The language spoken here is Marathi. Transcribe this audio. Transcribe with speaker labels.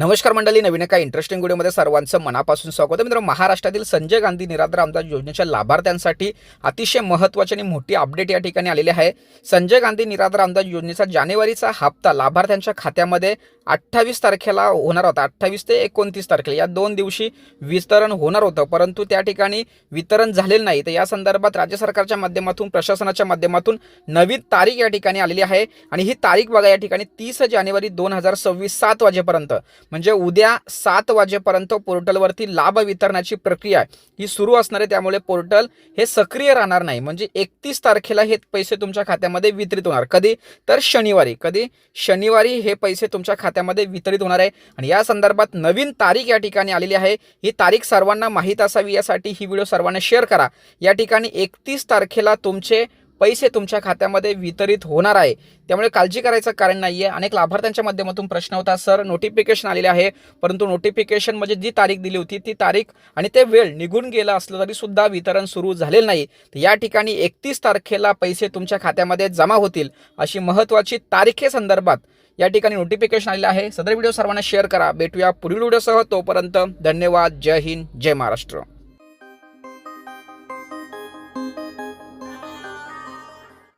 Speaker 1: नमस्कार मंडळी नवीन एका इंटरेस्टिंग व्हिडिओमध्ये सर्वांचं मनापासून स्वागत आहे. मित्र महाराष्ट्रातील संजय गांधी निराधार आमदार योजनेच्या लाभार्थ्यांसाठी अतिशय महत्त्वाची आणि मोठी अपडेट या ठिकाणी आलेली आहे. संजय गांधी निराधार आमदार योजनेचा जानेवारीचा हप्ता लाभार्थ्यांच्या खात्यामध्ये अठ्ठावीस तारखेला होणार होता. अठ्ठावीस ते एकोणतीस तारखेला. या दोन दिवशी वितरण होणार होतं परंतु त्या ठिकाणी वितरण झालेलं नाही. तर या संदर्भात राज्य सरकारच्या माध्यमातून प्रशासनाच्या माध्यमातून नवीन तारीख या ठिकाणी आलेली आहे. आणि ही तारीख बघा या ठिकाणी तीस जानेवारी दोन हजार सव्वीस सात वाजेपर्यंत. म्हणजे उद्या सात वाजेपर्यंत पोर्टलवरती लाभ वितरणाची प्रक्रिया ही सुरू असणार आहे त्यामुळे पोर्टल हे सक्रिय राहणार नाही. म्हणजे एकतीस तारखेला हे पैसे तुमच्या खात्यामध्ये वितरित होणार. कधी? तर शनिवारी. कधी? शनिवारी हे पैसे तुमच्या खात्यामध्ये वितरित होणार आहे. आणि या संदर्भात नवीन तारीख या ठिकाणी आलेली आहे. ही तारीख सर्वांना माहीत असावी यासाठी ही व्हिडिओ सर्वांना शेअर करा. या ठिकाणी एकतीस तारखेला तुमचे पैसे तुमच्या खात्यामध्ये वितरित होणार आहे. त्यामुळे काळजी करायचं कारण नाही आहे अनेक लाभार्थ्यांच्या माध्यमातून प्रश्न होता सर नोटिफिकेशन आलेले आहे. परंतु नोटिफिकेशन म्हणजे जी तारीख दिली होती ती तारीख आणि ते वेळ निघून गेला असलं तरी सुद्धा वितरण सुरू झालेलं नाही. तर या ठिकाणी एकतीस तारखेला पैसे तुमच्या खात्यामध्ये जमा होतील अशी महत्त्वाची तारखेसंदर्भात या ठिकाणी नोटिफिकेशन आलेलं आहे. सदर व्हिडिओ सर्वांना शेअर करा. भेटूया पुढील व्हिडिओसह. तोपर्यंत धन्यवाद. जय हिंद. जय महाराष्ट्र.